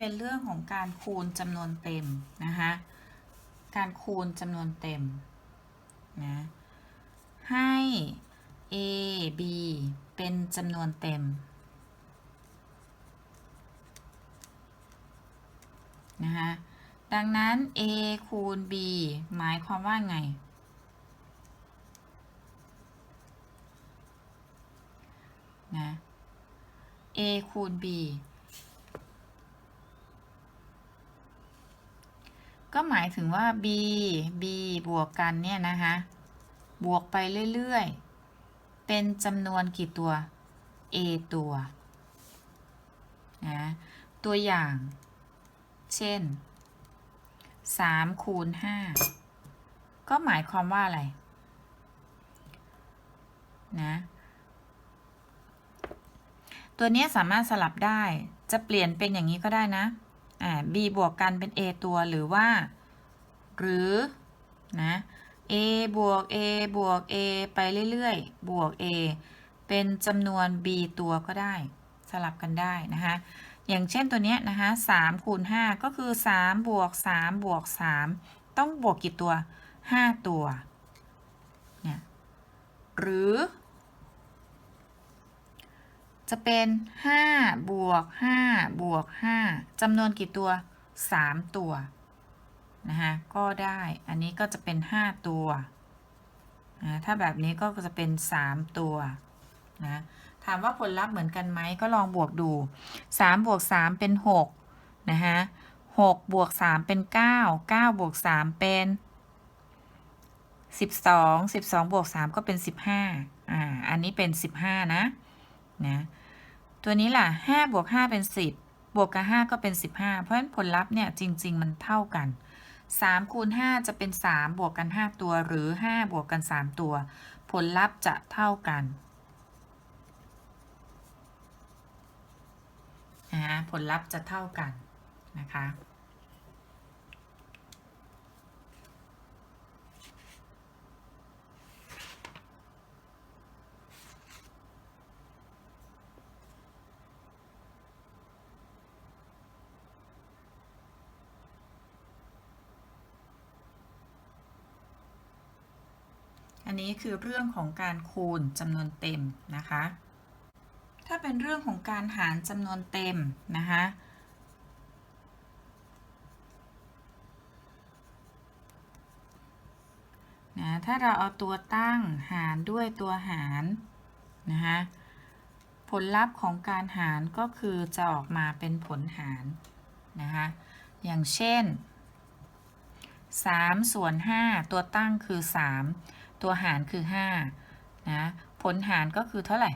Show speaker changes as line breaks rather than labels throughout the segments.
เป็นเรื่องของการคูณจำนวนเต็มนะคะการคูณจำนวนเต็มนะให้ a b เป็นจำนวนเต็มนะคะดังนั้น a คูณ b หมายความว่าไง นะ a คูณ b ก็หมายถึงว่า b b บวกกันเนี่ยนะคะบวกไปเรื่อยๆ เป็นจำนวนกี่ตัว a ตัวนะตัวอย่าง เช่น3คูณ5ก็หมายความว่าอะไรนะตัวนี้สามารถสลับได้จะเปลี่ยนเป็นอย่างนี้ก็ได้นะ อ่า b บวกกันเป็น a ตัวหรือว่า หรือนะ a บวก a บวก a ไปเรื่อยๆ บวก a เป็นจำนวน b ตัวก็ได้ สลับกันได้นะคะ อย่างเช่นตัวเนี้ยนะคะ3คูณ5ก็คือ3บวก3บวก3ต้องบวกกี่ตัว5ตัว เนี่ย หรือ จะเป็น5บวก5บวก5จำนวนกี่ตัว 3 ตัวนะคะก็ได้อันนี้ก็จะเป็น 5 ตัวนะถ้าแบบนี้ก็จะเป็น 3 ตัวนะถามว่าผลลัพธ์เหมือนกันไหมก็ลองบวกดู 3 บวก 3 เป็น6นะคะ6บวก 3 เป็น 9 9 บวก 3 เป็น 12 12 บวก 3 ก็เป็น 15อ่าอันนี้เป็น 15 นะ นะตัวนี้ล่ะ5บวก5เป็น 10 บวกกับ 5 ก็เป็น 15 เพราะฉะนั้นผลลัพธ์เนี่ยจริง ๆ มันเท่ากัน3คูณ5จะเป็น 3 บวกกัน 5 ตัวหรือ 5 บวกกัน 3 ตัว ผลลัพธ์จะเท่ากันนะผลลัพธ์จะเท่ากันนะคะ อันนี้คือเรื่องของการคูณจำนวนเต็มนะคะ ถ้าเป็นเรื่องของการหารจำนวนเต็มนะคะนะถ้าเราเอาตัวตั้งหารด้วยตัวหารนะคะผลลัพธ์ของการหารก็คือจะออกมาเป็นผลหารนะคะอย่างเช่น3ส่วน5ตัวตั้งคือ 3 ตัวหารคือ5นะผลหารก็คือเท่าไหร่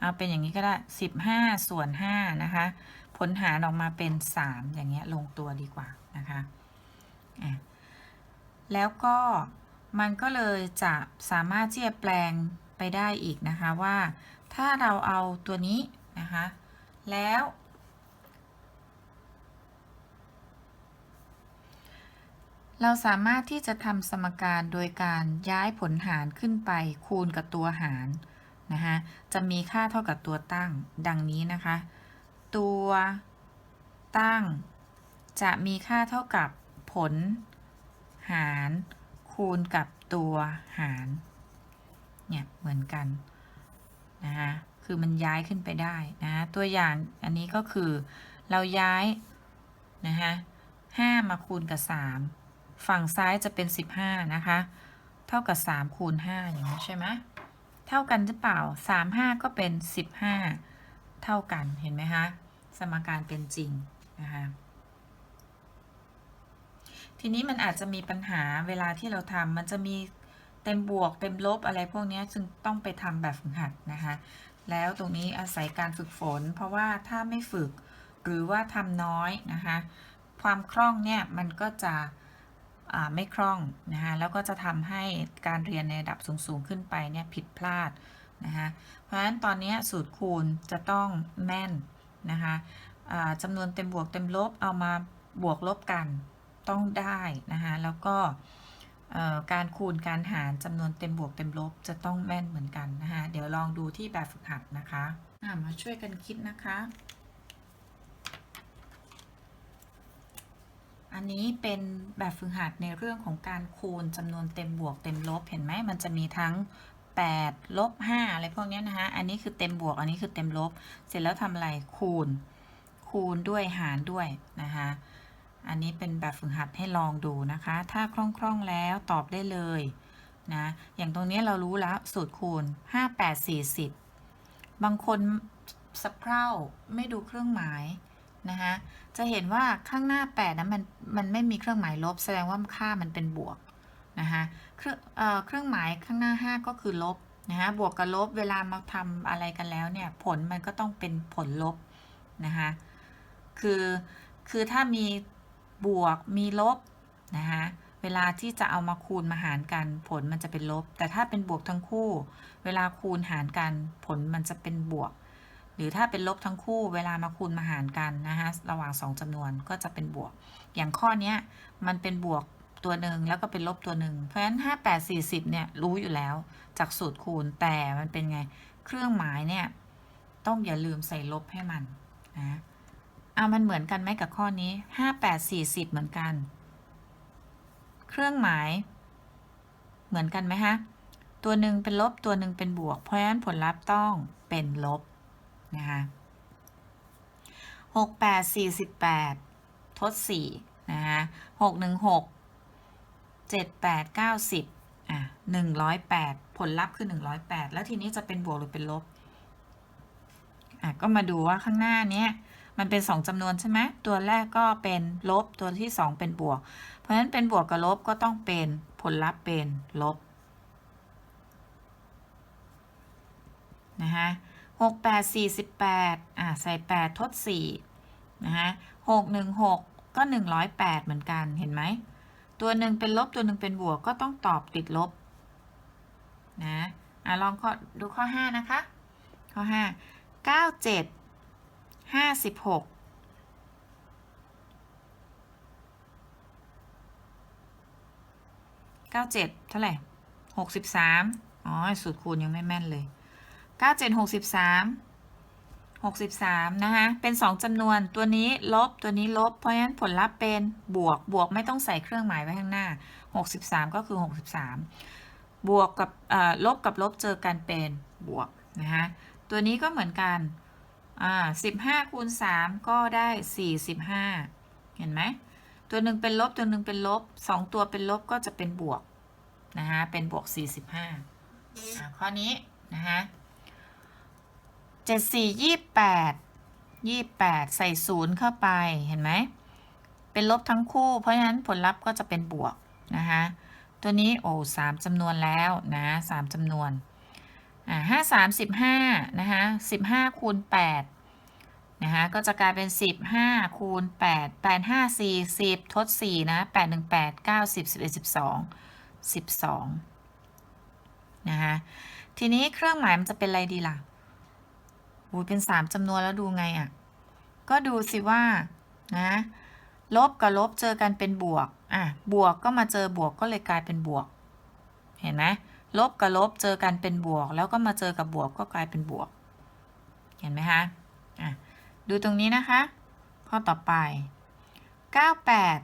เอาเป็นอย่างนี้ก็ได้ 15 ส่วน 5 นะคะ ผลหารออกมาเป็น 3 อย่างเงี้ยลงตัวดีกว่านะคะะแล้วก็มันก็เลยจะสามารถที่จะแปลงไปได้อีกนะคะว่า ถ้าเราเอาตัวนี้นะคะ แล้ว เราสามารถที่จะทำสมการโดยการย้ายผลหารขึ้นไปคูณกับตัวหารนะคะจะมีค่าเท่ากับตัวตั้งดังนี้นะคะ ตัวตั้ง จะมีค่าเท่ากับผล หาร คูณกับตัวหารเนี่ยเหมือนกันนะคะคือมันย้ายขึ้นไปได้นะตัวอย่างอันนี้ก็คือเราย้ายนะคะ5มาคูณกับ3 ฝั่งซ้ายจะเป็น 15 นะคะ เท่ากับ 3 คูณ 5 อย่างนี้ใช่ไหมเท่ากันหรือเปล่า 3 5 ก็เป็น 15 เท่ากันเห็นไหมคะ สมการเป็นจริงนะคะทีนี้มันอาจจะมีปัญหาเวลาที่เราทำมันจะมีเต็มบวกเต็มลบอะไรพวกนี้จึงต้องไปทำแบบฝึกหัดนะคะ แล้วตรงนี้อาศัยการฝึกฝน เพราะว่าถ้าไม่ฝึกหรือว่าทำน้อยนะคะ ความคล่องเนี่ยมันก็จะ ไม่คล่องนะคะแล้วก็จะทำให้การเรียนในระดับสูงๆขึ้นไปเนี่ยผิดพลาดนะคะเพราะฉะนั้นตอนนี้สูตรคูณจะต้องแม่นนะคะจำนวนเต็มบวกเต็มลบเอามาบวกลบกันต้องได้นะคะแล้วก็การคูณการหารจำนวนเต็มบวกเต็มลบจะต้องแม่นเหมือนกันนะคะเดี๋ยวลองดูที่แบบฝึกหัดนะคะะมาช่วยกันคิดนะคะ อันนี้เป็นแบบฝึกหัดในเรื่องของการคูณจำนวนเต็มบวกเต็มลบ เห็นไหมมันจะมีทั้ง8ลบ5อะไรพวกนี้นะคะ อันนี้คือเต็มบวก อันนี้คือเต็มลบ เสร็จแล้วทำอะไร คูณ คูณด้วยหารด้วยนะคะ อันนี้เป็นแบบฝึกหัดให้ลองดูนะคะ ถ้าคล่องๆแล้วตอบได้เลยนะ อย่างตรงนี้เรารู้แล้วสูตรคูณ 5 8 40 บางคนสะเพร่าไม่ดูเครื่องหมาย นะคะจะเห็นว่าข้างหน้า8นะมันมันไม่มีเครื่องหมายลบ แสดงว่าค่ามันเป็นบวกนะคะเครื่องเครื่องหมายข้างหน้า 5 ก็คือลบนะคะบวกกับลบเวลามาทำอะไรกันแล้วเนี่ยผลมันก็ต้องเป็นผลลบนะคะคือคือถ้ามีบวกมีลบนะคะเวลาที่จะเอามาคูณมาหารกันผลมันจะเป็นลบ แต่ถ้าเป็นบวกทั้งคู่ เวลาคูณหารกันผลมันจะเป็นบวก หรือถ้าเป็นลบทั้งคู่เวลามาคูณมาหารกันนะคะระหว่าง 2จำนวนก็จะเป็นบวก อย่างข้อนี้มันเป็นบวกตัวหนึ่งแล้วก็เป็นลบตัวหนึ่งเพราะฉะนั้น5 8 40เนี่ยรู้อยู่แล้วจากสูตรคูณแต่มันเป็นไงเครื่องหมายเนี่ยต้องอย่าลืมใส่ลบให้มันนะเอามันเหมือนกันไหมกับข้อนี้ 5 8 40 เหมือนกัน เครื่องหมาย เหมือนกันไหมฮะตัวหนึ่งเป็นลบตัวหนึ่งเป็นบวก เพราะฉะนั้นผลลัพธ์ต้องเป็นลบ นะคะหกแปดสี่สิบแปดทดสี่นะคะหกหนึ่งหกเจ็ดแปดเก้าสิบอะหนึ่งร้อยแปดผลลัพธ์คือหนึ่งร้อยแปดแล้วทีนี้จะเป็นบวกหรือเป็นลบอะก็มาดูว่าข้างหน้าเนี้ยมันเป็นสองจำนวนใช่ไหมตัวแรกก็เป็นลบตัวที่สองเป็นบวก เพราะฉะนั้นเป็นบวกกับลบก็ต้องเป็นผลลัพธ์เป็นลบนะคะ หกแปดสี่สิบแปดอ่าใส่แปดทดสี่นะคะหกหนึ่งหกก็หนึ่งร้อยแปดเหมือนกันเห็นไหม ตัวหนึ่งเป็นลบตัวหนึ่งเป็นบวกก็ต้องตอบติดลบนะอะลองขอดูข้อห้านะคะ ข้อห้าเก้าเจ็ดห้าสิบหกเก้าเจ็ดเท่าไหร่หกสิบสามอ๋อสูตรคูณยังไม่แม่นเลย เก้าเจ็ดหกสิบสามหกสิบสามนะคะ เป็นสองจำนวน ตัวนี้ลบ ตัวนี้ลบ เพราะฉะนั้นผลลัพธ์เป็นบวก บวกไม่ต้องใส่เครื่องหมายไว้ข้างหน้าหกสิบสามก็คือหกสิบสามบวกกับลบกับลบเจอกันเป็นบวกนะคะตัวนี้ก็เหมือนกัน อ่าสิบห้าคูณสามก็ได้สี่สิบห้าเห็นไหม ตัวหนึ่งเป็นลบ ตัวหนึ่งเป็นลบสองตัวเป็นลบก็จะเป็นบวกนะคะเป็นบวกสี่สิบห้าข้อนี้นะคะ เจ็ดสี่ยี่แปดยี่แปดใส่ศูนย์เข้าไปเห็นไหม เป็นลบทั้งคู่ เพราะฉะนั้นผลลัพธ์ก็จะเป็นบวกนะคะตัวนี้โอ้สามจำนวนแล้วนะสามจำนวนอ่าห้าสามสิบห้านะคะสิบห้าคูณแปดนะคะก็จะกลายเป็นสิบห้าคูณแปดแปดห้าสี่สิบทดสี่นะแปดหนึ่งแปดเก้าสิบสิบเอ็ดสิบสองสิบสองนะคะทีนี้เครื่องหมายมันจะเป็นอะไรดีล่ะ อูเป็นสามจำนวนแล้วดูไงอะ่ะ ก็ดูสิว่า นะลบกับลบเจอกันเป็นบวก อะ บวกก็มาเจอบวกก็เลยกลายเป็นบวก เห็นไหมลบกับลบเจอกันเป็นบวก แล้วก็มาเจอกับบวกก็กลายเป็นบวก เห็นไหมคะ อะ ดูตรงนี้นะคะ ข้อต่อไป 98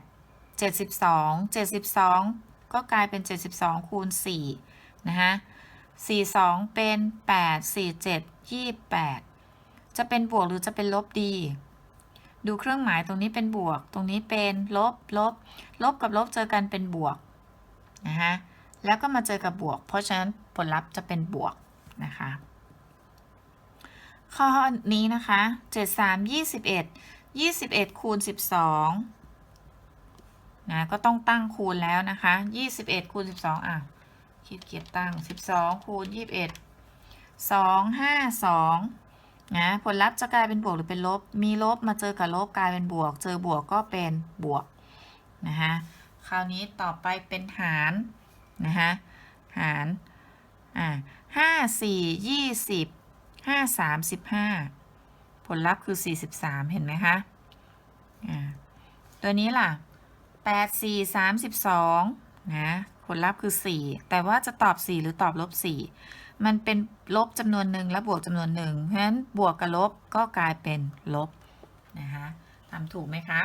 72 72 ก็กลายเป็น 72 คูณ4นะคะ42 เป็น 8 47 28 จะเป็นบวกหรือจะเป็นลบดี ดูเครื่องหมายตรงนี้เป็นบวก ตรงนี้เป็นลบ ลบ ลบกับลบเจอกันเป็นบวกนะคะแล้วก็มาเจอกับบวก เพราะฉะนั้นผลลัพธ์จะเป็นบวกนะคะ ข้อนี้นะคะ 73 21 21 คูณ 12 นะ ก็ต้องตั้งคูณแล้วนะคะ 21 คูณ 12 อะ คิดเกียรตั้ง 12 คูณ 21 2 5 2 นะผลลัพธ์จะกลายเป็นบวกหรือเป็นลบ มีลบมาเจอกับลบกลายเป็นบวก เจอบวกก็เป็นบวกนะคะคราวนี้ต่อไปเป็นหารนะคะหารอ่าห้าสี่ยี่สิบห้าสามสิบห้าผลลัพธ์คือสี่สิบสามเห็นไหมคะอ่าตัวนี้ล่ะแปดสี่สามสิบสองนะผลลัพธ์คือ4แต่ว่าจะตอบ4หรือตอบลบ4 มันเป็นลบจำนวนหนึ่งและบวกจำนวนหนึ่งเพราะฉะนั้นบวกกับลบก็กลายเป็นลบนะคะทำถูกไหมคะ